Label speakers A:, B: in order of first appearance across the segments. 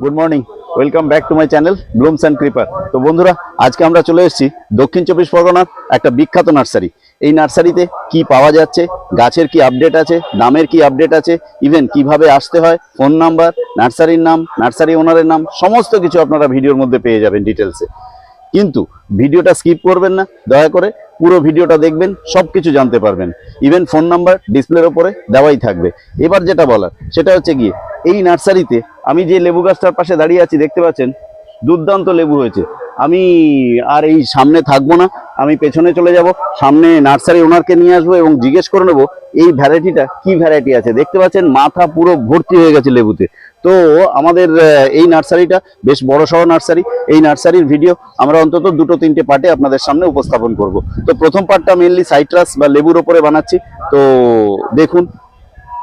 A: Good morning welcome back to my channel Blooms and Creeper তো বন্ধুরা, আজকে আমরা চলে এসেছি দক্ষিণ চব্বিশ পরগনার একটা বিখ্যাত নার্সারি। এই নার্সারিতে কি পাওয়া যাচ্ছে, গাছের কি আপডেট আছে, দামের কি আপডেট আছে ইভেন কীভাবে আসতে হয়, ফোন নাম্বার, নার্সারির নাম, নার্সারি ওনারের নাম, সমস্ত কিছু আপনারা ভিডিওর মধ্যে পেয়ে যাবেন ডিটেলসে কিন্তু ভিডিওটা স্কিপ করবেন না, দয়া করে পুরো ভিডিওটা দেখবেন সব কিছু জানতে পারবেন। ইভেন ফোন নাম্বার ডিসপ্লের ওপরে দেওয়াই থাকবে। এবার যেটা বলার, সেটা হচ্ছে গিয়ে, এই নার্সারিতে আমি যে লেবু গাছটার পাশে দাঁড়িয়ে আছি, দেখতে পাচ্ছেন? দুর্দান্ত লেবু হয়েছে। আমি আর এই সামনে থাকব না আমি পেছনে চলে যাব, সামনে নার্সারি ওনারকে নিয়ে আসব এবং জিজ্ঞেস করে নেব এই ভ্যারাইটিটা কি ভ্যারাইটি আছে। দেখতে পাচ্ছেন মাথা পুরো ভর্তি হয়ে গেছে লেবুতে। তো আমাদের এই নার্সারিটা বেশ বড় সড়ো নার্সারি। এই নার্সারির ভিডিও আমরা অন্তত দুটো তিনটে পার্টে আপনাদের সামনে উপস্থাপন করব। তো প্রথম পার্টটা মেনলি সাইট্রাস বা লেবুর ওপরে বানাচ্ছি। তো দেখুন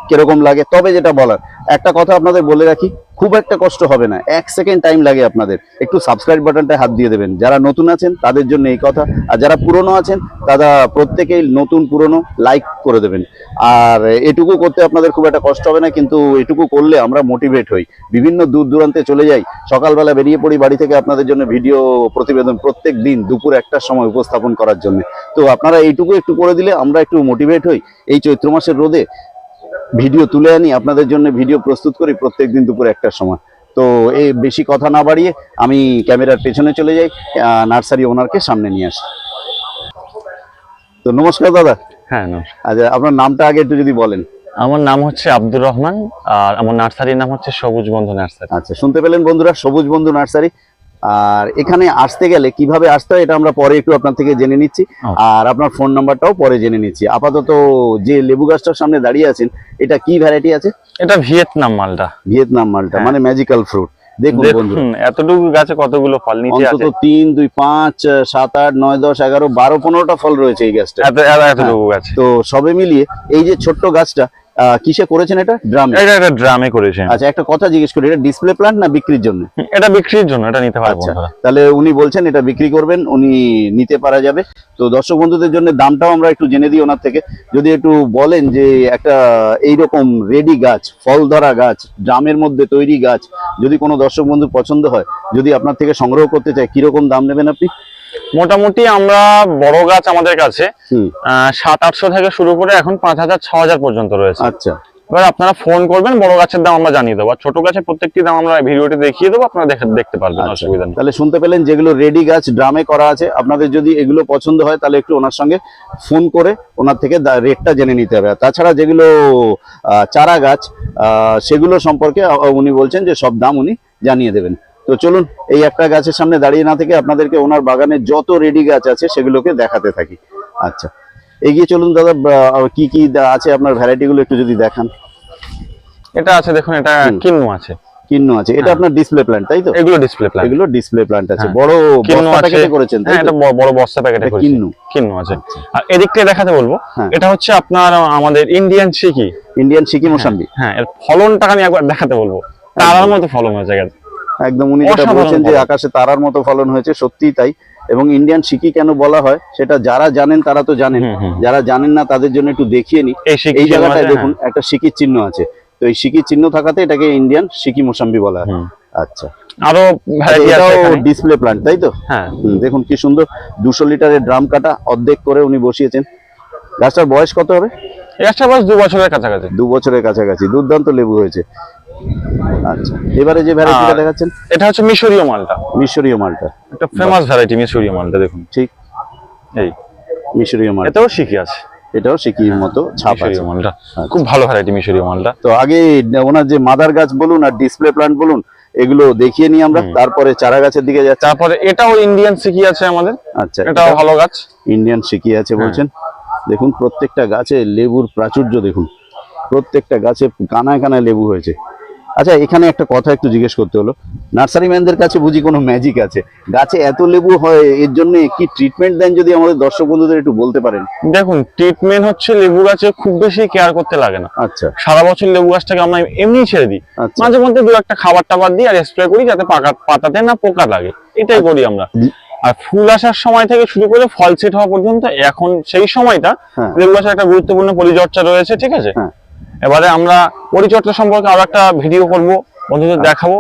A: কীরকম লাগে। তবে যেটা বলার একটা কথা আপনাদের বলে রাখি, খুব একটা কষ্ট হবে না। এক সেকেন্ড টাইম লাগে আপনাদের। একটু সাবস্ক্রাইব বাটনটা হাত দিয়ে দেবেন। যারা নতুন আছেন, তাদের জন্য এই কথা। আর যারা পুরনো আছেন, তারা প্রত্যেকেই নতুন, পুরনো লাইক করে দেবেন। আর এটুকু করতে আপনাদের খুব একটা কষ্ট হবে না, কিন্তু এটুকু করলে আমরা মোটিভেট হই। বিভিন্ন দূর দূরান্তে চলে যাই। সকালবেলা বেরিয়ে পড়ি বাড়ি থেকে আপনাদের জন্য ভিডিও প্রতিবেদন প্রত্যেক দিন দুপুর একটার সময় উপস্থাপন করার জন্য। তো আপনারা এইটুকু একটু করে দিলে আমরা একটু মোটিভেট হই। এই চৈত্র মাসের রোদে ভিডিও তুলে আনি আপনাদের জন্য ভিডিও প্রস্তুত করি প্রত্যেকদিন দুপুর একটার সময়। তো এই বেশি কথা না বাড়িয়ে আমি ক্যামেরার পেছনে চলে যাই নার্সারি ওনারকে সামনে নিয়ে আসি। তো নমস্কার দাদা।
B: হ্যাঁ নমস্কার।
A: আচ্ছা আপনার নামটা আগে একটু যদি বলেন।
B: আমার নাম হচ্ছে আব্দুর রহমান আর আমার নার্সারির নাম হচ্ছে সবুজ বন্ধু নার্সারি।
A: আচ্ছা শুনতে পেলেন বন্ধুরা সবুজ বন্ধু নার্সারি। আর এখানে আসতে গেলে কীভাবে আসতে হয় এটা আমরা পরে একটু আপনার থেকে জেনে নিচ্ছি। আর আপনার ফোন নাম্বারটাও পরে জেনে নিচ্ছি। আপাতত যে লেবু গাছটার সামনে দাঁড়িয়ে আছেন এটা কি ভ্যারাইটি আছে?
B: এটা ভিয়েতনাম মালটা।
A: ভিয়েতনাম মালটা
B: হ্যাঁ।
A: মানে ম্যাজিক্যাল ফ্রুট দেখুন
B: এতটুকু গাছে কতগুলো ফল নিচে
A: অন্তত
B: আছে
A: তিন দুই পাঁচ আহ, সাত আট নয় দশ এগারো বারো পনেরোটা ফল রয়েছে এই গাছটা
B: এত এত- এতটুকু গাছে।
A: তো সবে মিলিয়ে এই যে ছোট্ট গাছটা কিসে করেছেন এটা? ড্রামে?
B: এটা একটা ড্রামে করেছে
A: আচ্ছা একটা কথা জিজ্ঞেস করি এটা ডিসপ্লে প্লান্ট না বিক্রির জন্য?
B: এটা বিক্রির জন্য এটা নিতে পারে
A: আচ্ছা তাহলে উনি বলছেন এটা বিক্রি করবেন উনি নিতে পারা যাবে। তো দর্শক বন্ধুদের জন্য দামটাও আমরা একটু জেনে দিই ওনার থেকে। যদি একটু বলেন যে একটা এইরকম রেডি গাছ ফল ধরা গাছ ড্রামের মধ্যে তৈরি গাছ যদি কোনো দর্শক বন্ধু পছন্দ হয় যদি আপনার থেকে সংগ্রহ করতে চায় কীরকম দাম নেবেন আপনি?
B: মোটামুটি আমরা বড় গাছ আমাদের কাছে সাত আটশো থেকে শুরু করে এখন পাঁচ হাজার ছ হাজার পর্যন্ত রয়েছে।
A: আচ্ছা।
B: এবার আপনারা ফোন করবেন বড় গাছের দাম আমরা জানিয়ে দেবো। আর ছোট গাছের প্রত্যেকটি দাম আমরা ভিডিওতে দেখিয়ে দেবো আপনারা দেখতে পারবেন
A: আচ্ছা,
B: অসুবিধা নেই।
A: তাহলে শুনতে পেলেন যেগুলো রেডি গাছ ড্রামে করা আছে। আপনাদের যদি এগুলো পছন্দ হয় তাহলে একটু ওনার সঙ্গে ফোন করে ওনার থেকে রেটটা জেনে নিতে হবে। তাছাড়া যেগুলো চারা গাছ আহ, সেগুলো সম্পর্কে উনি বলছেন যে সব দাম উনি জানিয়ে দেবেন। তো চলুন এই একটা গাছের সামনে দাঁড়িয়ে না থেকে আপনাদেরকে ওনার বাগানে যত রেডি গাছ আছে সেগুলোকে দেখাতে থাকি। আচ্ছা এগিয়ে চলুন দাদা কি কি আছে আপনার ভ্যারাইটি গুলো একটু যদি দেখান।
B: এটা আছে দেখুন এটা কিন্নু আছে।
A: কিন্ন আছে এটা
B: হ্যাঁ।
A: আপনার ডিসপ্লে প্ল্যান্ট তাই তো?
B: এগুলো ডিসপ্লে প্ল্যান
A: এগুলো ডিসপ্লে প্ল্যান্ট আছে।
B: হ্যাঁ।
A: বড়
B: কিন্নু
A: বস্তা। প্যাকেটে করেছেন তাই
B: হ্যাঁ এটা বড় বস্তা প্যাকেটে
A: এটা
B: করেছি।
A: কিন্নু।
B: কিন্নু আছে।
A: আচ্ছা।
B: আর এদিক থেকে দেখাতে বলব
A: হ্যাঁ।
B: এটা হচ্ছে আপনার আমাদের ইন্ডিয়ান শিকি
A: ইন্ডিয়ান সিকি মোসাম্বি।
B: হ্যাঁ এর ফলনটাকে আমি একবার দেখাতে বলব। তারার মতো ফলন হয়েছে গেছে।
A: একদম উনি যেটা বলছেন যে আকাশে তারার মতো ফলন হয়েছে সত্যিই তাই। এবং ইন্ডিয়ান সিকি কেন বলা হয় সেটা যারা জানেন তারা তো জানেন। যারা জানেন না তাদের জন্য একটু দেখিয়ে নি
B: এই
A: জায়গাটায় দেখুন একটা সিকির চিহ্ন আছে। তো এই সিকির চিহ্ন থাকাতে এটাকে ইন্ডিয়ান সিকি মোসাম্বি বলা হয়। আচ্ছা।
B: আরও
A: এটাও ডিসপ্লে প্ল্যান্ট তাই তো?
B: হ্যাঁ।
A: দেখুন কি সুন্দর। দুশো লিটারের ড্রাম কাটা অর্ধেক করে উনি বসিয়েছেন। গাছটার বয়স কত হবে?
B: এই গাছটা বয়স দু বছরের কাছাকাছি।
A: দু বছরের কাছাকাছি। দুর্দান্ত লেবু হয়েছে। আচ্ছা এবারে যে ভ্যারাইটিটা দেখাচ্ছেন?
B: এটা হচ্ছে মিশরীয় মালটা।
A: মিশরীয় মালটা।
B: একটা ফেমাস ভ্যারাইটি মিশরীয় মালটা দেখুন।
A: ঠিক।
B: এই।
A: মিশরীয় মাল
B: এটাও শিখি আছে।
A: এটাও সিকির মতো ছাপ আছে।
B: মালটা।
A: আচ্ছা।
B: খুব ভালো ভ্যারাইটি মিশরীয় মালটা।
A: তো আগে ওনার যে মাদার গাছ বলুন আর ডিসপ্লে প্ল্যান্ট বলুন এগুলো দেখিয়ে নিই আমরা। তারপরে চারা গাছের দিকে যাচ্ছি।
B: তারপরে এটাও ইন্ডিয়ান শিখি আছে আমাদের।
A: আচ্ছা
B: এটাও ভালো গাছ।
A: ইন্ডিয়ান সিকি আছে
B: হ্যাঁ।
A: বলছেন। দেখুন প্রত্যেকটা গাছে লেবুর প্রাচুর্য দেখুন। প্রত্যেকটা গাছে কানায় কানায় লেবু হয়েছে। আচ্ছা এখানে একটা কথা একটু জিজ্ঞেস করতে হলো। নার্সারি ম্যানদের কাছে বুঝি কোনো ম্যাজিক আছে? গাছে এত লেবু হয় এর জন্য কি ট্রিটমেন্ট দেন যদি আমাদের দর্শক বন্ধুদের একটু বলতে পারেন?
B: দেখুন ট্রিটমেন্ট হচ্ছে লেবু গাছে খুব বেশি কেয়ার করতে লাগে না।
A: আচ্ছা।
B: সারা বছর লেবু গাছটাকে আমরা এমনি ছেড়ে দিই।
A: আচ্ছা।
B: মাঝে মধ্যে দু একটা খাবার টাবার দিই আর স্প্রে করি যাতে পাকা পাতাতে না পোকা লাগে। এটাই করি আমরা। আর ফুল আসার সময় থেকে শুরু করে ফল সেট হওয়া পর্যন্ত এখন সেই সময়টা
A: হ্যাঁ।
B: লেবু গাছের একটা গুরুত্বপূর্ণ পরিচর্যা রয়েছে ঠিক আছে?
A: হ্যাঁ।
B: এবারে আমরা পরিচর্যা সম্পর্কে আরও একটা ভিডিও করব বন্ধুদের দেখাবো।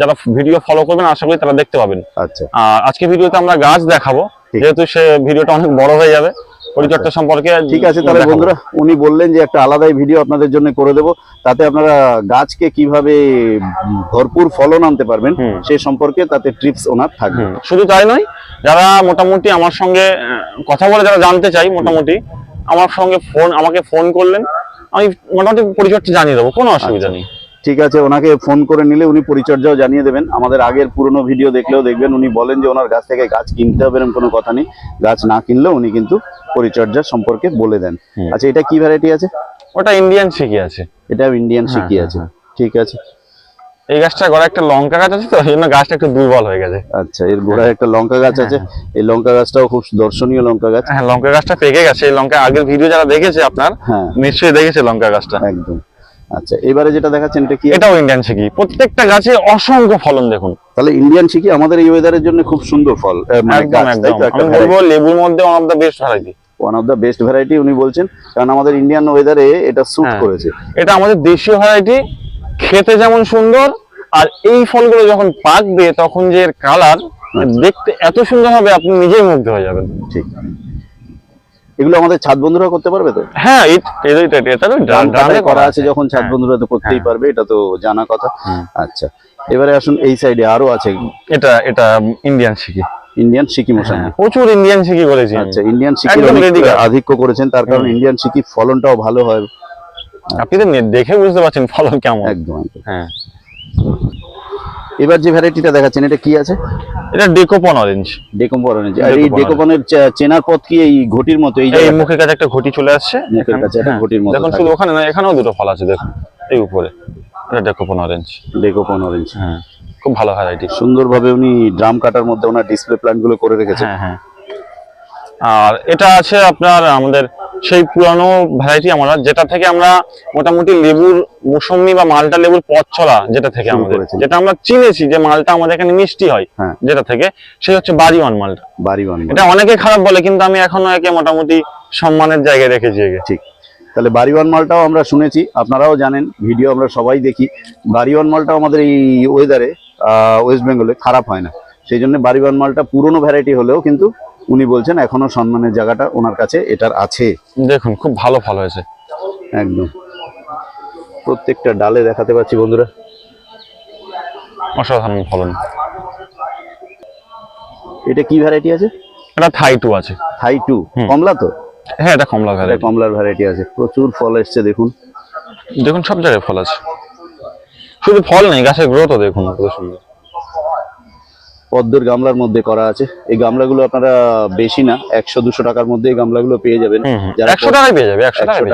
B: যারা ভিডিও ফলো করবেন আশা করি তারা দেখতে পাবেন।
A: আচ্ছা।
B: আর আজকে ভিডিওতে আমরা গাছ দেখাবো যেহেতু সে ভিডিওটা অনেক বড় হয়ে যাবে। পরিচর্যা সম্পর্কে
A: ঠিক আছে তাহলে বন্ধুরা উনি বললেন যে একটা আলাদাই ভিডিও আপনাদের জন্য করে দেব তাতে আপনারা গাছকে কীভাবে ভরপুর ফলন আনতে পারবেন। সে সম্পর্কে তাতে ট্রিপস ওনার থাকবে।
B: শুধু তাই নয় যারা মোটামুটি আমার সঙ্গে কথা বলে যারা জানতে চাই মোটামুটি আমার সঙ্গে ফোন আমাকে ফোন করলেন। আমি মোটামুটি পরিচর্যা জানিয়ে দেবো কোনো অসুবিধা
A: আচ্ছা।
B: নেই।
A: ঠিক আছে ওনাকে ফোন করে নিলে উনি পরিচর্যাও জানিয়ে দেবেন। আমাদের আগের পুরনো ভিডিও দেখলেও দেখবেন উনি বলেন যে ওনার গাছ থেকে গাছ কিনতে হবে এরকম কোনো কথা নেই। গাছ না কিনলেও উনি কিন্তু পরিচর্যা সম্পর্কে বলে দেন। আচ্ছা এটা কি ভ্যারাইটি আছে?
B: ওটা ইন্ডিয়ান শিখি আছে।
A: এটা ইন্ডিয়ান শিখি
B: হ্যাঁ,
A: আছে।
B: হ্যাঁ।
A: ঠিক আছে।
B: এই গাছটা গড়ে একটা লঙ্কা গাছ আছে তো এই জন্য গাছটা একটু দুর্বল হয়ে গেছে।
A: আচ্ছা এর গোড়ায় একটা লঙ্কা গাছ আছে। এই লঙ্কা গাছটাও খুব দর্শনীয় লঙ্কা গাছ।
B: হ্যাঁ লঙ্কা গাছটা পেকে গেছে। এই লঙ্কা আগের ভিডিও যারা দেখেছে আপনার
A: হ্যাঁ।
B: নিশ্চয়ই দেখেছে লঙ্কা গাছটা।
A: একদম। আচ্ছা এবারে যেটা দেখাচ্ছেন এটা কি?
B: এটাও ইন্ডিয়ান শিখি প্রত্যেকটা গাছে অসংখ্য ফলন দেখুন।
A: তাহলে ইন্ডিয়ান শিকি আমাদের এই ওয়েদারের জন্য খুব সুন্দর ফল। মানে
B: একদম।
A: তাই
B: একদম
A: তো? একটা
B: আমি বলব লেবুর মধ্যে one of the best variety
A: one of the best variety উনি বলছেন। কারণ আমাদের ইন্ডিয়ান ওয়েদারে এটা স্যুট
B: হ্যাঁ।
A: করেছে।
B: এটা আমাদের দেশীয় ভ্যারাইটি খেতে যেমন সুন্দর আর এই ফলগুলো যখন পাকবে তখন যে এর কালার
A: আচ্ছা।
B: দেখতে এত সুন্দর হবে আপনি নিজেই মুগ্ধ হয়ে যাবেন।
A: ঠিক। এগুলো আমাদের ছাদ বন্ধুরা করতে পারবে তো?
B: হ্যাঁ এটা তো
A: ড্রামে করা আছে যখন ছাদ
B: হ্যাঁ।
A: বন্ধুরা তো করতেই
B: হ্যাঁ।
A: পারবে এটা তো জানা কথা। আচ্ছা এবারে আসুন এই সাইডে আরও আছে।
B: এটা এটা ইন্ডিয়ান শিখি।
A: ইন্ডিয়ান সিকি মশাই।
B: হ্যাঁ, প্রচুর ইন্ডিয়ান শিখি করেছি
A: আচ্ছা ইন্ডিয়ান
B: গাছ।
A: আধিক্য করেছেন তার কারণ ইন্ডিয়ান সিকি ফলনটাও ভালো হয়।
B: আপনি তো দেখে বুঝতে পারছেন ফলন কেমন।
A: একদম।
B: হ্যাঁ।
A: এবার যে ভ্যারাইটিটা দেখাচ্ছেন এটা কি আছে?
B: এটা ডেকোপন অরেঞ্জ
A: ডেকোপন অরেঞ্জ আর এই
B: ডেকোপন
A: ডেকোপনের চেনার পথ কি এই ঘটির মতো? এই যে
B: মুখের কাছে একটা ঘটি চলে আসছে।
A: মুখের কাছে একটা
B: হ্যাঁ,
A: ঘটির মতো
B: দেখুন শুধু ওখানে না এখানেও দুটো ফল আছে দেখুন। এই উপরে। এটা ডেকোপন অরেঞ্জ
A: ডেকোপন অরেঞ্জ
B: হ্যাঁ। খুব ভালো ভ্যারাইটি
A: সুন্দরভাবে উনি ড্রাম কাটার মধ্যে ওনার ডিসপ্লে প্ল্যান্টগুলো করে রেখেছেন।
B: হ্যাঁ হ্যাঁ। আর এটা আছে আপনার আমাদের সেই পুরানো ভ্যারাইটি আমরা যেটা থেকে আমরা মোটামুটি লেবুর মৌসুমি বা মালটা লেবুর পথ চলা যেটা থেকে আমাদের। যেটা আমরা চিনেছি যে মালটা আমাদের এখানে মিষ্টি হয়
A: হ্যাঁ।
B: যেটা থেকে সেই হচ্ছে বাড়িওয়ান মালটা।
A: বাড়ি বান
B: এটা অনেকে খারাপ বলে কিন্তু আমি এখনও একে মোটামুটি সম্মানের জায়গায় রেখেছি একে
A: ঠিক। তাহলে বাড়িওয়ান মালটাও আমরা শুনেছি আপনারাও জানেন ভিডিও আমরা সবাই দেখি। বাড়িওয়ান মালটাও আমাদের এই ওয়েদারে ওয়েস্ট বেঙ্গলে খারাপ হয় না। সেই জন্য বাড়িওয়ান মালটা পুরনো ভ্যারাইটি হলেও কিন্তু উনি বলছেন এখনও সম্মানের জায়গাটা ওনার কাছে এটার আছে।
B: দেখুন খুব ভালো ফল হয়েছে।
A: একদম। প্রত্যেকটা ডালে দেখাতে পাচ্ছি বন্ধুরা।
B: অসাধারণ ফলন।
A: এটা কি ভ্যারাইটি আছে?
B: এটা থাই টু আছে।
A: Thai two. কমলা তো?
B: হ্যাঁ এটা কমলা ভ্যারাইটি
A: কমলার ভ্যারাইটি আছে। প্রচুর ফল এসছে দেখুন।
B: দেখুন সব জায়গায় ফল আছে। শুধু ফল নেই গাছের গ্রোথও দেখুন কত সুন্দর।
A: পদ্মর গামলার মধ্যে করা আছে। এই গামলাগুলো আপনারা বেশি না একশো দুশো টাকার মধ্যে এই গামলাগুলো পেয়ে যাবেন। যারা
B: একশো টাকায় পেয়ে যাবে।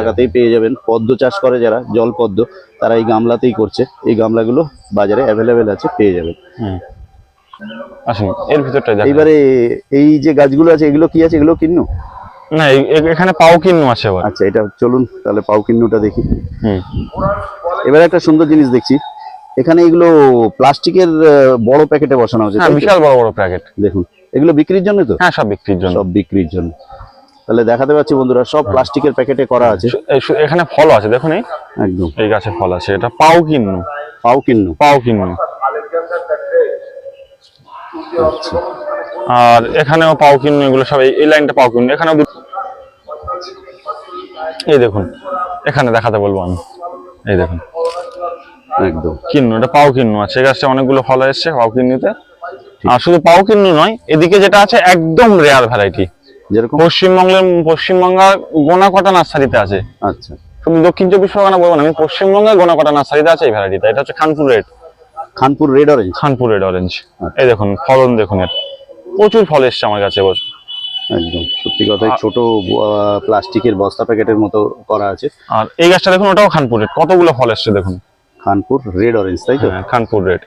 A: টাকাতেই পেয়ে যাবেন। পদ্ম চাষ করে যারা জল পদ্ম তারা এই গামলাতেই করছে। এই গামলাগুলো বাজারে অ্যাভেলেবেল আছে পেয়ে যাবেন।
B: হুম। আসুন এর ভিতরটা
A: এইবারে এই যে গাছগুলো আছে এগুলো কি আছে? এগুলো কিন্নু?
B: না এখানে পাও কিন্নু আছে আবার।
A: আচ্ছা এটা চলুন তাহলে পাও কিন্নুটা দেখি। এবারে একটা সুন্দর জিনিস দেখছি। এখানে এগুলো প্লাস্টিকের বড় প্যাকেটে বসানো হচ্ছে
B: হ্যাঁ বিশাল বড় বড় প্যাকেট।
A: দেখুন এগুলো বিক্রির জন্য তো?
B: হ্যাঁ সব বিক্রির জন্য।
A: সব বিক্রির জন্য। তাহলে দেখাতে পাচ্ছি বন্ধুরা সব প্লাস্টিকের প্যাকেটে করা আছে।
B: এখানে ফল আছে দেখুন এই।
A: একদম।
B: এই গাছে ফল আছে এটা পাও কিন্নু।
A: পাও কিন্নু।
B: পাও কিন্নু।
A: আচ্ছা।
B: আর এখানেও পাও কিন্নু এগুলো সব এই- লাইনটা পাও কিন্নু। এখানেও এই দেখুন এখানে দেখাতে বলব আমি। এই দেখুন।
A: একদম।
B: কিন্নু এটা পাও কিন্নু আছে। গাছটা অনেকগুলো ফল এসছে পাও কিন্নুতে। আর শুধু পাও কিন্নু নয় এদিকে যেটা আছে একদম রেয়ার ভ্যারাইটি
A: যেরকম
B: পশ্চিমবঙ্গের পশ্চিমবঙ্গের গোনাকটা নার্সারিতে আছে।
A: আচ্ছা।
B: শুধু দক্ষিণ চব্বিশ পরগনা বলব না আমি পশ্চিমবঙ্গের গোনাকটা নার্সারিতে আছে এই ভ্যারাইটিটা এটা হচ্ছে Khanpur red
A: Khanpur red orange
B: Khanpur red orange
A: আচ্ছা।
B: এই দেখুন ফলন দেখুন এর। প্রচুর ফল এসছে আমার কাছে এবছর
A: একদম সত্যি কথাই ছোট প্লাস্টিকের বস্তা প্যাকেটের মতো করা আছে।
B: আর এই গাছটা দেখুন ওটাও খানপুর রেড কতগুলো ফল এসছে দেখুন।
A: খানপুর রেড অরেঞ্জ তাই তো?
B: হ্যাঁ, খানপুর রেড।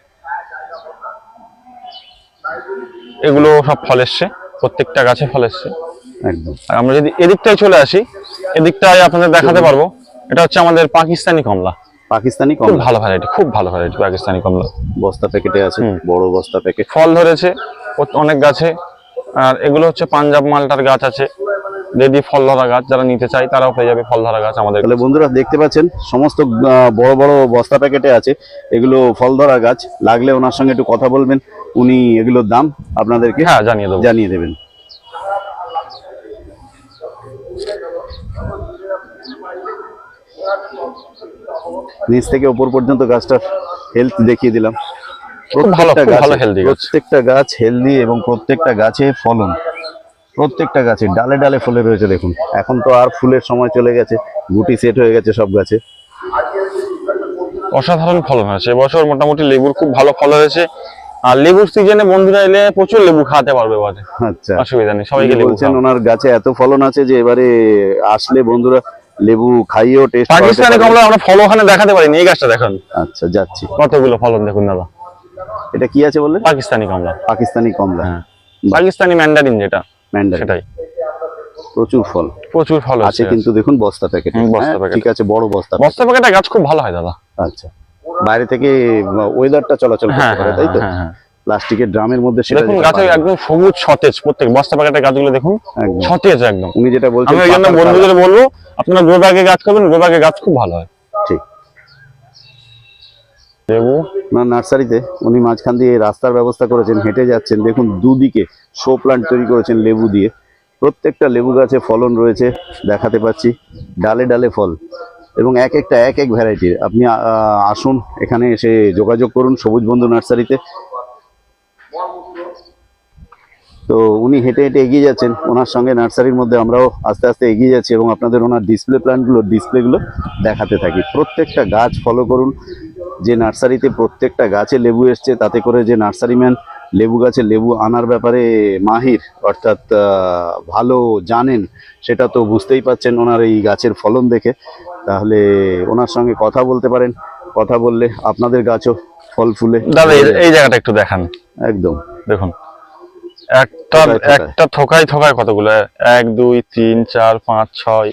B: এগুলো সব ফল এসছে প্রত্যেকটা গাছে ফল এসছে।
A: একদম।
B: আর আমরা যদি এদিকটায় চলে আসি এদিকটায় আপনাদের দেখাতে পারব এটা হচ্ছে আমাদের পাকিস্তানি কমলা।
A: পাকিস্তানি কমলা?
B: ভালো ভ্যারাইটি খুব ভালো ভ্যারাইটি পাকিস্তানি কমলা।
A: বস্তা প্যাকেটে আছে বড় বস্তা প্যাকেট।
B: ফল ধরেছে অনেক গাছে। আর এগুলো হচ্ছে পাঞ্জাব মালটার গাছ আছে। রেডি ফল ধরা গাছ যারা নিতে চায় তারাও পেয়ে যাবে ফল ধরা গাছ আমাদের
A: তাহলে বন্ধুরা দেখতে পাচ্ছেন সমস্ত বড় বড় বস্তা প্যাকেটে আছে। এগুলো ফল ধরা গাছ লাগলে ওনার সঙ্গে একটু কথা বলবেন উনি এগুলোর দাম আপনাদেরকে
B: হ্যাঁ জানিয়ে দেবো।
A: জানিয়ে দেবেন। নিচ থেকে উপর পর্যন্ত গাছটার হেলথ দেখিয়ে দিলাম। প্রত্যেকটা গাছ। প্রত্যেকটা গাছ হেলদি এবং প্রত্যেকটা গাছে ফলন। প্রত্যেকটা গাছে ডালে ডালে ফলে রয়েছে দেখুন। এখন তো আর ফুলের সময় চলে গেছে গুটি সেট হয়ে গেছে সব গাছে।
B: অসাধারণ ফলন হয়েছে। এবছর মোটামুটি লেবুর খুব ভালো ফল হয়েছে। আর লেবুর সিজনে বন্ধুরা এলে প্রচুর লেবু খাওয়াতে পারবে এবারে
A: আচ্ছা।
B: অসুবিধা নেই সবাইকে লেবু
A: বলছেন ওনার গাছে এত ফলন আছে যে এবারে আসলে বন্ধুরা লেবু খাইয়েও টেস্ট
B: পাকিস্তানি কমলা আমরা ফল ওখানে দেখাতে পারিনি এই গাছটা দেখুন।
A: আচ্ছা যাচ্ছি।
B: কতগুলো ফলন দেখুন দাদা?
A: এটা কি আছে বললেন?
B: পাকিস্তানি কমলা।
A: পাকিস্তানি কমলা।
B: হ্যাঁ। পাকিস্তানি ম্যান্ডারিন যেটা।
A: ম্যান্ডারিন
B: সেটাই।
A: প্রচুর ফল।
B: প্রচুর ফল আছে
A: কিন্তু দেখুন বস্তা প্যাকেট
B: বস্তা।
A: ঠিক আছে বড় বস্তা
B: বস্তা প্যাকেটে গাছ খুব ভালো হয় দাদা।
A: আচ্ছা। বাইরে থেকে ওয়েদারটা চলাচল
B: হ্যাঁ
A: করতে পারে
B: হ্যাঁ
A: তাই তো?
B: হ্যাঁ, হ্যাঁ।
A: প্লাস্টিকের ড্রামের মধ্যে সেটা
B: দেখুন গাছে একদম সবুজ সতেজ প্রত্যেক বস্তা প্যাকেটের গাছগুলো দেখুন সতেজ একদম।
A: উনি যেটা বলছেন
B: আমি। বন্ধুদের বলব আপনারা গাছ করবেন গ্রো ব্যাগে গাছ খুব ভালো হয়।
A: ওনার নার্সারিতে। উনি মাঝখান দিয়ে রাস্তার ব্যবস্থা করেছেন, হেঁটে যাচ্ছেন। দেখুন, দুদিকে শো প্লান্ট তৈরি করেছেন লেবু দিয়ে। প্রত্যেকটা লেবু গাছে ফলন রয়েছে, দেখাতে পাচ্ছি। ডালে ডালে ফল। এবং এক একটা, এক এক ভ্যারাইটির আপনি আসুন, এখানে এসে যোগাযোগ করুন সবুজ বন্ধু নার্সারিতে। তো উনি হেঁটে হেঁটে এগিয়ে যাচ্ছেন। ওনার সঙ্গে নার্সারির মধ্যে আমরাও আস্তে আস্তে এগিয়ে যাচ্ছি এবং আপনাদের ওনার ডিসপ্লে প্ল্যান্টগুলো ডিসপ্লেগুলো দেখাতে থাকি। প্রত্যেকটা গাছ ফলো করুন। যে নার্সারিতে প্রত্যেকটা গাছে লেবু এসছে তাতে করে যে নার্সারিম্যান লেবু গাছে লেবু আনার ব্যাপারে মাহির অর্থাৎ ভালো জানেন সেটা তো বুঝতেই পাচ্ছেন ওনার এই গাছের ফলন দেখে। তাহলে ওনার সঙ্গে কথা বলতে পারেন কথা বললে আপনাদের গাছও ফল ফুলে।
B: দাদা এই- জায়গাটা একটু দেখান।
A: একদম।
B: দেখুন একটা। একটা থোকায় থোকায় কতগুলো? এক দুই তিন চার পাঁচ ছয়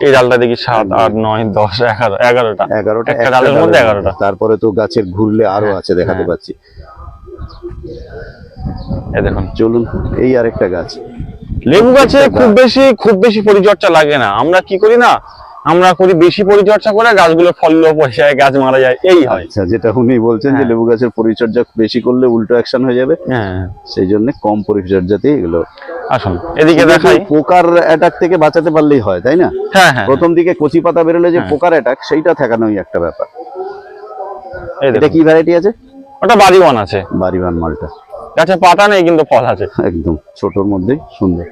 B: এই ডালটা দেখি সাত আট নয় দশ এগারো এগারোটা।
A: এগারোটা
B: একটা ডালের মধ্যে এগারোটা।
A: তারপরে তো গাছের ঘুরলে আরও
B: হ্যাঁ,
A: আছে দেখাতে
B: হ্যাঁ।
A: পাচ্ছি।
B: দেখুন।
A: চলুন এই আরেকটা গাছ।
B: লেবু গাছে খুব বেশি খুব বেশি পরিচর্যা লাগে না। আমরা কি করি না আমরা করি বেশি পরিচর্যা করে গাছগুলো ফললেও পড়ে যায় গাছ মারা যায় এই হয়।
A: আচ্ছা যেটা উনি বলছেন যে
B: হ্যাঁ।
A: লেবু গাছের পরিচর্যা বেশি করলে উল্টো অ্যাকশন হয়ে যাবে।
B: হ্যাঁ।
A: সেই জন্য কম পরিচর্যাতে এগুলো
B: আসুন এদিকে দেখাই।
A: পোকার অ্যাটাক থেকে বাঁচাতে পারলেই হয় তাই না?
B: হ্যাঁ হ্যাঁ।
A: প্রথম দিকে কচি পাতা বেরোলে যে
B: হ্যাঁ।
A: পোকার অ্যাটাক সেইটা ঠেকানোই একটা ব্যাপার। এটা কি ভ্যারাইটি আছে?
B: ওটা বাড়িওয়ান আছে।
A: মালটা।
B: গাছে পাতা নেই কিন্তু ফল আছে।
A: একদম ছোটর মধ্যেই সুন্দর।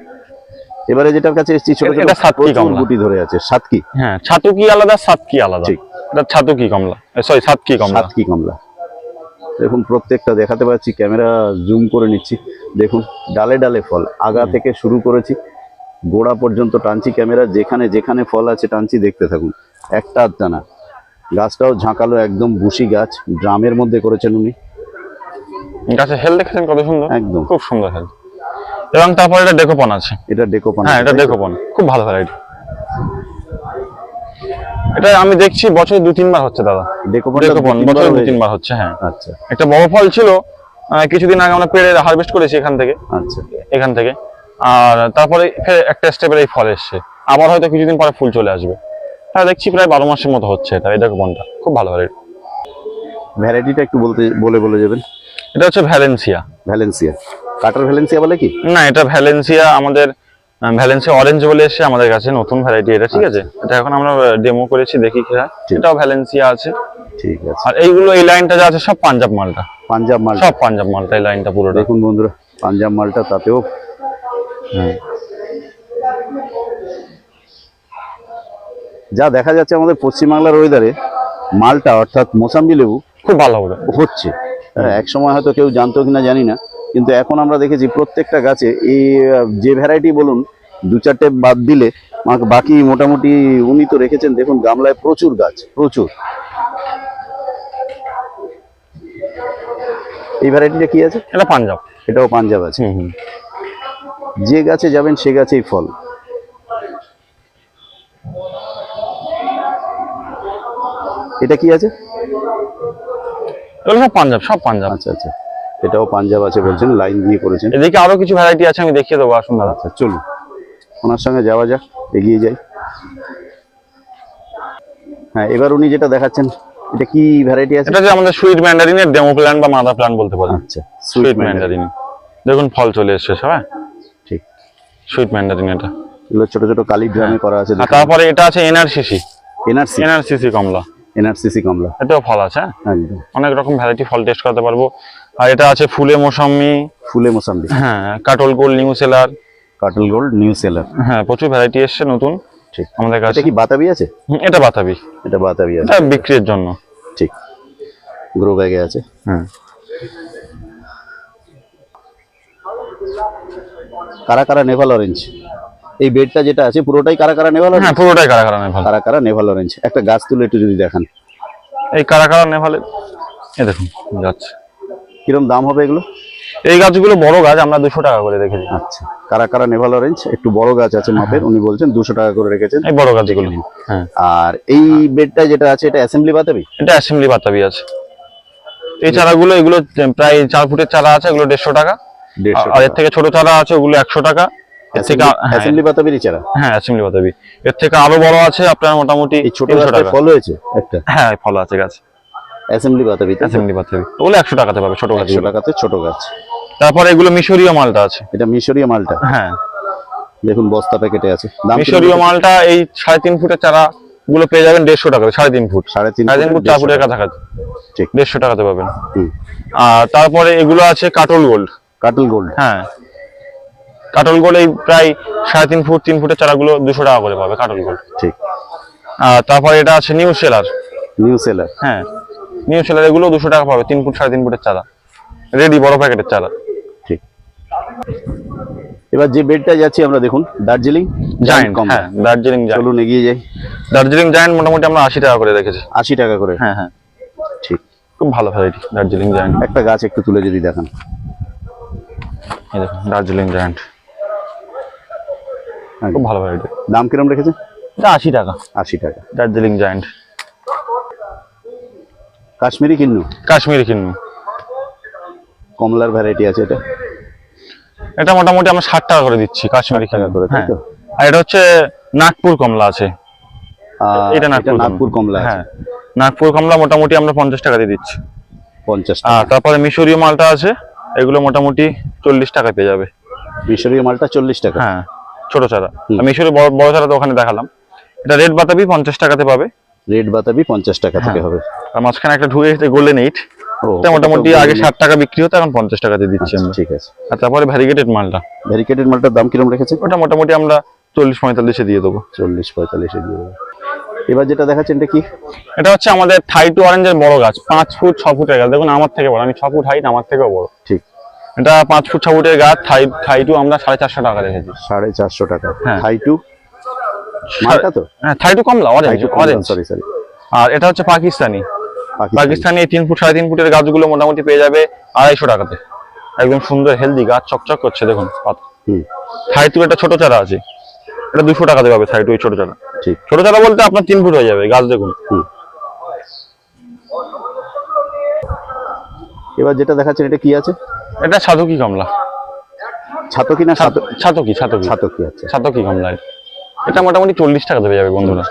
A: এবারে যেটার কাছে এসেছি ছোট ছোট
B: সাতকি কমলা।
A: গুটি ধরে আছে সাতকি।
B: হ্যাঁ ছাতু কি আলাদা সাতকি আলাদা।
A: ঠিক।
B: এটা ছাতু কি কমলা সরি সাতকি কমলা।
A: সাতকি কমলা। দেখুন প্রত্যেকটা দেখাতে পাচ্ছি ক্যামেরা জুম করে নিচ্ছি। দেখুন ডালে ডালে ফল। আগা থেকে শুরু করেছি গোড়া পর্যন্ত টানছি ক্যামেরা যেখানে যেখানে ফল আছে টানছি দেখতে থাকুন। একটা আধটা না গাছটাও ঝাঁকালো একদম বুশি গাছ। ড্রামের মধ্যে করেছেন উনি।
B: গাছে হেল দেখেছেন কত সুন্দর?
A: একদম।
B: খুব সুন্দর হেল। এবং তারপর এটা ডেকোপন আছে।
A: এটা ডেকোপন
B: হ্যাঁ এটা ডেকোপন। খুব ভালো ভ্যারাইটি এটা আমি দেখছি বছরে দু তিনবার হচ্ছে দাদা।
A: ডেকোপান
B: ডেকোপন বছরে দু তিনবার হচ্ছে হ্যাঁ।
A: আচ্ছা।
B: একটা বড় ফল ছিল কিছুদিন আগে আমরা পেড়ে হারভেস্ট করেছি এখান থেকে।
A: আচ্ছা।
B: এখান থেকে। আর তারপরে ফের একটা স্টেপের এই ফল এসছে। আবার হয়তো কিছুদিন পরে ফুল চলে আসবে। হ্যাঁ দেখছি প্রায় বারো মাসের মতো হচ্ছে এটা এই ডেকোপনটা। খুব ভালো ভ্যারাইটি
A: ভ্যারাইটিটা একটু বলতে বলে বলে যাবেন।
B: এটা হচ্ছে ভ্যালেন্সিয়া।
A: ভ্যালেন্সিয়া। কাটার ভ্যালেন্সিয়া বলে কি?
B: না এটা ভ্যালেন্সিয়া আমাদের ভ্যালেন্সিয়া অরেঞ্জ বলে এসে আমাদের কাছে নতুন ভ্যারাইটি এটা ঠিক আছে? এটা এখন আমরা ডেমো করেছি দেখি কি হয়। এটাও ভ্যালেন্সিয়া আছে।
A: ঠিক আছে।
B: আর এইগুলো এই লাইনটা যা আছে সব পাঞ্জাব মালটা।
A: পাঞ্জাব মাল
B: সব পাঞ্জাব মালটা এই লাইনটা পুরোটা।
A: দেখুন বন্ধুরা পাঞ্জাব মালটা তাতেও। হ্যাঁ। যা দেখা যাচ্ছে আমাদের পশ্চিমবাংলার ওয়েদারে মালটা অর্থাৎ মোসাম্বি লেবু
B: খুব ভালো
A: হচ্ছে। হ্যাঁ, এক সময় হয়তো কেউ জানতো কিনা জানি না। কিন্তু এখন আমরা দেখেছি প্রত্যেকটা গাছে এই যে ভ্যারাইটি বলুন দু চারটে বাদ দিলে বাকি মোটামুটি উনি তো রেখেছেন দেখুন গামলায় প্রচুর গাছ প্রচুর। এই ভ্যারাইটিটা কি আছে?
B: এটা পাঞ্জাব।
A: এটাও পাঞ্জাব আছে। যে গাছে যাবেন সে গাছেই ফল। এটা কি আছে?
B: সব পাঞ্জাব সব পাঞ্জাব।
A: আচ্ছা আচ্ছা। এটাও পাঞ্জাব আছে বলছেন লাইন দিয়ে করেছেন।
B: এদিকে আরও কিছু ভ্যারাইটি আছে আমি দেখিয়ে দেবো আসুন দাদা।
A: আচ্ছা চলুন। ওনার সঙ্গে যাওয়া যাক এগিয়ে যাই। হ্যাঁ এবার উনি যেটা দেখাচ্ছেন এটা কি ভ্যারাইটি আছে?
B: এটা যে আমাদের সুইট ম্যান্ডারিনের ডেমো প্ল্যান বা মাদার প্ল্যান বলতে পারেন।
A: আচ্ছা
B: সুইট ম্যান্ডারিন দেখুন ফল চলে এসেছে হ্যাঁ?
A: ঠিক।
B: সুইট ম্যান্ডারিন এটা।
A: এগুলো ছোট ছোট কালি ড্রামে করা আছে
B: তারপরে এটা আছে এনআরসিসি।
A: এনআরসি
B: এনআরসিসি কমলা।
A: এনআরসিসি কমলা।
B: এটাও ফল আছে হ্যাঁ?
A: একদম।
B: অনেক রকম ভ্যারাইটি ফল টেস্ট করতে পারব। আর এটা আছে ফুলে মোসাম্মি
A: ফুলে মোসাম্বি।
B: হ্যাঁ কাটল গোল্ড নিউ সেলার।
A: কাটল গোল্ড নিউ সেলার।
B: হ্যাঁ প্রচুর ভ্যারাইটি এসছে নতুন।
A: ঠিক।
B: আমাদের কাছে
A: এটা কি বাতাবি আছে?
B: এটা বাতাবি।
A: এটা বাতাবি আছে।
B: এটা বিক্রির জন্য।
A: ঠিক। গ্রো ব্যাগে আছে।
B: হ্যাঁ।
A: কারা কারা নেভাল অরেঞ্জ? এই বেডটা যেটা আছে পুরোটাই কারা কারা নেভাল
B: হ্যাঁ পুরোটাই কারা কারা নেভাল।
A: কারা কারা নেভাল অরেঞ্জ একটা গাছ তুলে একটু যদি দেখান।
B: এই কারা কারা নেভালে এই দেখুন যাচ্ছে
A: কিরম দাম হবে এগুলো?
B: এই গাছগুলো বড় গাছ আমরা দুশো টাকা করে রেখেছি।
A: আচ্ছা কারা কারা নেভাল অরেঞ্জ একটু বড় গাছ আছে মাপের উনি বলছেন দুশো টাকা করে রেখেছেন।
B: এই বড় গাছগুলো হ্যাঁ।
A: আর এই বেডটা যেটা আছে এটা অ্যাসেম্বলি বাতাবি?
B: এটা অ্যাসেম্বলি বাতাবি আছে। এই চারাগুলো এগুলো প্রায় চার ফুটের চারা আছে এগুলো দেড়শো টাকা। আর এর থেকে ছোট চারা আছে ওগুলো একশো টাকা। এর থেকে হ্যাঁ,
A: অ্যাসেম্বলি বাতাবিরই চারা?
B: হ্যাঁ অ্যাসেম্বলি বাতাবি এর থেকে আরও বড় আছে আপনার মোটামুটি
A: ছোট
B: টাকা।
A: ফল হয়েছে একটা?
B: হ্যাঁ ফল আছে গাছ।
A: অ্যাসেম্বলি বাতাবি
B: অ্যাসেম্বলি বাতাবি ওগুলো একশো টাকাতে পাবে ছোট গাছ
A: একশো টাকাতে ছোট গাছ।
B: তারপর এগুলো মিশরীয় মালটা আছে।
A: এটা মিশরীয় মালটা?
B: হ্যাঁ।
A: দেখুন বস্তা প্যাকেটে আছে।
B: মিশরীয় মালটা এই সাড়ে তিন ফুটের চারা গুলো পেয়ে যাবেন দেড়শো টাকা সাড়ে তিন ফুট।
A: সাড়ে তিন
B: সাড়ে তিন ফুট
A: ফুটের
B: চার
A: দেড়শো
B: ফুটের কাছাকাছি।
A: ঠিক।
B: দেড়শো টাকাতে পাবেন। আর তারপরে এগুলো আছে কাটল গোল্ড।
A: কাটল গোল্ড।
B: হ্যাঁ। কাটল গোল্ড এই প্রায় সাড়ে তিন ফুট তিন ফুটের চারাগুলো দুশো টাকা করে পাবে কাটল গোল্ড
A: ঠিক।
B: আর তারপরে এটা আছে নিউ সেলার
A: নিউ সেলার
B: হ্যাঁ নিউ সেলার এগুলো দুশো টাকা পাবে তিন ফুট সাড়ে তিন ফুটের চারা। রেডি বড় প্যাকেটের চারা।
A: ঠিক। এবার যে বেডটা যাচ্ছি আমরা দেখুন দার্জিলিং
B: জায়েন্ট হ্যাঁ দার্জিলিং জায়েন্ট
A: চলুন এগিয়ে যাই।
B: দার্জিলিং জায়েন্ট মোটামুটি আমরা আশি টাকা করে রেখেছি।
A: আশি টাকা করে।
B: হ্যাঁ হ্যাঁ।
A: ঠিক।
B: খুব ভালো ভ্যারাইটি দার্জিলিং জায়েন্ট
A: একটা গাছ একটু তুলে যদি দেখান।
B: এই দেখুন দার্জিলিং জায়েন্ট। খুব ভালো ভ্যারাইটি
A: দাম কিরম রেখেছেন
B: এটা আশি টাকা।
A: আশি টাকা।
B: দার্জিলিং জায়েন্ট
A: কাশ্মীরি কিন্নু?
B: কাশ্মীরি কিনবো
A: কমলার ভ্যারাইটি আছে এটা?
B: এটা মোটামুটি আমরা ষাট টাকা করে দিচ্ছি কাশ্মীরি
A: 60 টাকা করে, তাই
B: হ্যাঁ।
A: তো?
B: আর এটা হচ্ছে নাগপুর কমলা আছে। এটা নাগপুর
A: নাগপুর কমলা
B: হ্যাঁ। নাগপুর কমলা মোটামুটি আমরা পঞ্চাশ টাকা দিয়ে দিচ্ছি।
A: পঞ্চাশ
B: আর তারপরে মিশরীয় মালটা আছে এগুলো মোটামুটি চল্লিশ টাকা পেয়ে যাবে।
A: মিশরীয় মালটা চল্লিশ টাকা।
B: হ্যাঁ। ছোট চারা। আমি মিশরীয় বড় বড় চারা তো ওখানে দেখালাম। এটা রেড বাতাবি পঞ্চাশ টাকাতে পাবে।
A: রেড বাতাবি পঞ্চাশ টাকা থেকে
B: হ্যাঁ।
A: হবে।
B: আর মাঝখানে একটা ঢুকে গোল্ডেন এইট এটা মোটামুটি আগে ষাট টাকা বিক্রি হতো এখন পঞ্চাশ টাকাতে দিচ্ছি
A: আচ্ছা,
B: আমরা।
A: ঠিক আছে।
B: আর তারপরে ভ্যারিগেটেড মালটা।
A: ভ্যারিকেটেড মালটার দাম কিরম রেখেছে
B: ওটা মোটামুটি আমরা চল্লিশ পঁয়তাল্লিশে দিয়ে দেবো।
A: চল্লিশ পঁয়তাল্লিশে দিয়ে দেবো। এবার যেটা দেখাচ্ছেন এটা কি?
B: এটা হচ্ছে আমাদের থাই টু অরেঞ্জের বড় গাছ। পাঁচ ফুট ছ ফুটের গাছ দেখুন আমার থেকে বড়। আমি ছ ফুট হাইট আমার থেকেও বড়।
A: ঠিক।
B: এটা পাঁচ ফুট ছ ফুটের গাছ থাই থাই টু আমরা সাড়ে চারশো টাকা রেখেছি।
A: সাড়ে চারশো টাকা। হাই টু মালটা তো?
B: হ্যাঁ থাই টু কমলা অরেঞ্জ অরেঞ্জ
A: সরি সরি
B: আর এটা হচ্ছে পাকিস্তানি।
A: পাকিস্তানি।
B: তিন ফুট সাড়ে তিন ফুটের গাছগুলো মোটামুটি পেয়ে যাবে আড়াইশো টাকাতে। একদম সুন্দর হেলদি গাছ চকচক করছে দেখুন
A: হুম।
B: থাই টু একটা ছোট চারা আছে। এটা দুশো টাকাতে পাবে থাই টু এই ছোট চারা। ছোট চারা বলতে আপনার তিন ফুট হয়ে যাবে গাছ দেখুন।
A: এবার যেটা দেখাচ্ছেন এটা কি আছে?
B: এটা ছাতকি কমলা।
A: ছাতকি না ছাতক
B: ছাতকি ছাতকি
A: আছে
B: ছাতকি কমলা এটা। মোটামুটি চল্লিশ টাকা দেবে যাবে বন্ধুরা।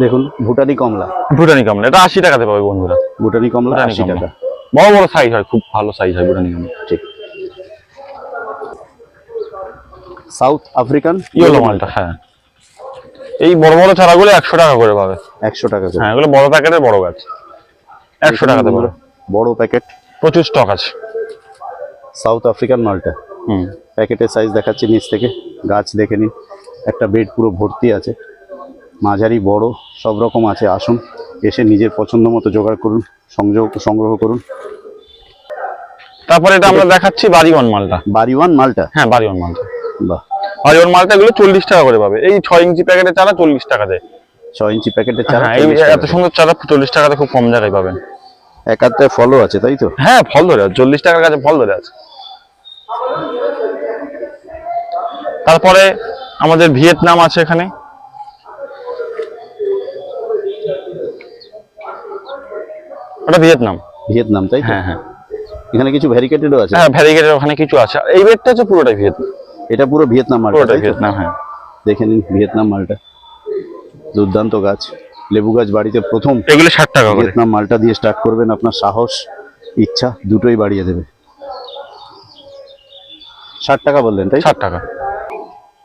A: দেখুন ভুটানি কমলা।
B: ভুটানি কমলা এটা আশি টাকাতে পাবে বন্ধুরা।
A: ভুটানি কমলা আশি টাকা।
B: বড় বড় সাইজ হয় খুব ভালো সাইজ হয় ভুটানি কমলা।
A: ঠিক। South African?
B: ইয়েলো মালটা হ্যাঁ। এই বড় বড় চারাগুলো একশো টাকা করে পাবে।
A: একশো টাকা করে।
B: হ্যাঁ এগুলো বড় প্যাকেটের বড় গাছ। একশো টাকাতে পাবে।
A: বড় প্যাকেট?
B: প্রচুর স্টক আছে।
A: সাউথ আফ্রিকান মালটা
B: হুম।
A: প্যাকেটের সাইজ দেখাচ্ছি নিচ থেকে। গাছ দেখে নিন। একটা বেড পুরো ভর্তি আছে। মাঝারি বড় সব রকম আছে। আসুন এসে নিজের পছন্দ মতো জোগাড় করুন সংযোগ সংগ্রহ করুন।
B: তারপরে এটা আমরা দেখাচ্ছি বাড়িওয়ান মালটা
A: বাড়িওয়ান মালটা
B: হ্যাঁ বাড়িওয়ান মালটা
A: বাহ।
B: বাড়িওয়ান মালটা এগুলো চল্লিশ টাকা করে পাবে। এই ছয় ইঞ্চি প্যাকেটের চারা চল্লিশ টাকা দেয়।
A: ছ ইঞ্চি প্যাকেটের চারা
B: হ্যাঁ এই এত সুন্দর চারা চল্লিশ টাকাতে খুব কম জায়গায় পাবেন।
A: এক আধটায় ফলও আছে তাই তো?
B: হ্যাঁ ফল ধরে আছে চল্লিশ টাকার কাছে ফল ধরে আছে। তারপরে আমাদের ভিয়েতনাম আছে এখানে। ওটা ভিয়েতনাম।
A: ভিয়েতনাম তাই তো?
B: হ্যাঁ হ্যাঁ।
A: এখানে কিছু ভ্যারিকেটেডও আছে?
B: হ্যাঁ ভ্যারিগেটের ওখানে কিছু আছে। এই বেডটা হচ্ছে পুরোটাই ভিয়েতনাম।
A: এটা পুরো ভিয়েতনাম মালটা?
B: ভিয়েতনাম হ্যাঁ।
A: দেখে নিন ভিয়েতনাম মালটা। দুর্দান্ত গাছ। লেবু গাছ বাড়িতে প্রথম
B: এগুলো ষাট টাকা
A: ভিয়েতনাম মালটা দিয়ে স্টার্ট করবেন আপনার সাহস ইচ্ছা দুটোই বাড়িয়ে দেবে। ষাট টাকা বললেন তাই
B: ষাট টাকা।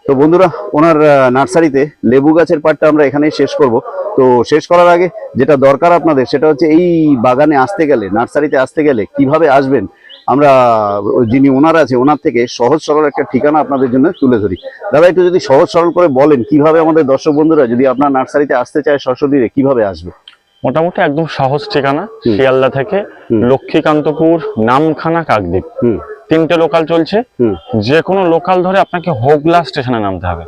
A: তো বন্ধুরা ওনার নার্সারিতে লেবু গাছের পাটটা আমরা এখানেই শেষ করব। তো শেষ করার আগে যেটা দরকার আপনাদের সেটা হচ্ছে এই বাগানে আসতে গেলে নার্সারিতে আসতে গেলে কীভাবে আসবেন আমরা যিনি ওনার আছে ওনার থেকে সহজ সরল একটা ঠিকানা আপনাদের জন্য তুলে ধরি। দাদা একটু যদি সহজ সরল করে বলেন কীভাবে আমাদের দর্শক বন্ধুরা যদি আপনার নার্সারিতে আসতে চায় সশরীরে কীভাবে আসবে?
B: মোটামুটি একদম সহজ ঠিকানা। শিয়ালদা থেকে লক্ষ্মীকান্তপুর নামখানা কাকদ্বীপ। তিনটে লোকাল চলছে। যে কোনো লোকাল ধরে আপনাকে হোগলা স্টেশনে নামতে হবে।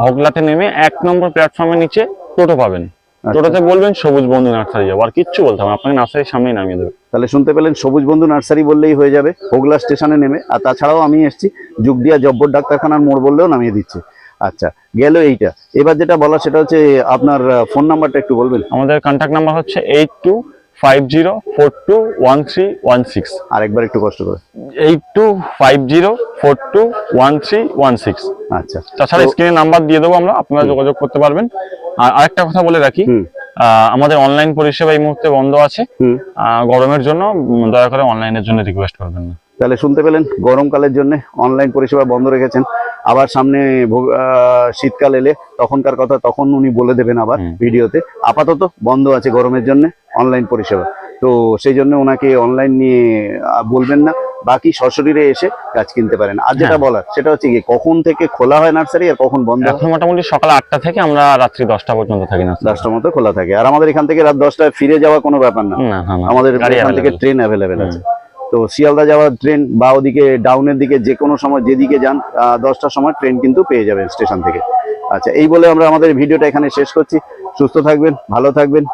B: হোগলাতে নেমে এক নম্বর প্ল্যাটফর্মের নিচে টোটো পাবেন।
A: আচ্ছা।
B: টোটোতে বলবেন সবুজ বন্ধু নার্সারি যাব আর কিচ্ছু বলতে হবে আপনাকে নার্সারির সামনেই নামিয়ে দেবে।
A: তাহলে শুনতে পেলেন সবুজ বন্ধু নার্সারি বললেই হয়ে যাবে হোগলা স্টেশনে নেমে আর তাছাড়াও আমি এসেছি যুগদিয়া জব্বর ডাক্তারখানার মোড় বললেও নামিয়ে দিচ্ছে। আচ্ছা গেল এইটা। এবার যেটা বলা সেটা হচ্ছে আপনার ফোন নাম্বারটা একটু বলবেন।
B: আমাদের কন্ট্যাক্ট নাম্বার হচ্ছে eight two five zero four two one three one six
A: একটু কষ্ট করে।
B: Eight two five zero four two one three one six
A: আচ্ছা।
B: তাছাড়া
A: তো-
B: স্ক্রিনে নাম্বার দিয়ে দেবো আমরা আপনারা যোগাযোগ করতে পারবেন। আর আরেকটা কথা বলে রাখি আমাদের অনলাইন পরিষেবা এই মুহূর্তে বন্ধ আছে। গরমের জন্য দয়া করে অনলাইনের জন্য রিকোয়েস্ট করবেন না।
A: তাহলে শুনতে পেলেন গরমকালের জন্য অনলাইন পরিষেবা বন্ধ রেখেছেন। আবার সামনে শীতকাল এলে তখনকার কথা তখন উনি বলে দেবেন আবার ভিডিওতে। আপাতত বন্ধ আছে গরমের জন্য অনলাইন পরিষেবা। তো সেই জন্য ওনাকে অনলাইন নিয়ে বলবেন না। বাকি সশরীরে এসে গাছ কিনতে পারেন। আর যেটা
B: হ্যাঁ।
A: বলার সেটা হচ্ছে কি কখন থেকে খোলা হয় নার্সারি আর কখন বন্ধ? হয়
B: এখন মোটামুটি সকাল আটটা থেকে আমরা রাত্রি দশটা পর্যন্ত থাকি না
A: দশটার মতো খোলা থাকে। আর আমাদের এখান থেকে রাত দশটায় ফিরে যাওয়া কোনো ব্যাপার না। আমাদের এখান থেকে ট্রেন অ্যাভেলেবেল আছে। তো শিয়ালদা যাওয়ার ট্রেন বা ওদিকে ডাউনের দিকে যে কোনো সময় যেদিকে যান দশটার সময় ট্রেন কিন্তু পেয়ে যাবেন স্টেশন থেকে। আচ্ছা এই বলে আমরা আমাদের ভিডিওটা এখানে শেষ করছি। সুস্থ থাকবেন, ভালো থাকবেন।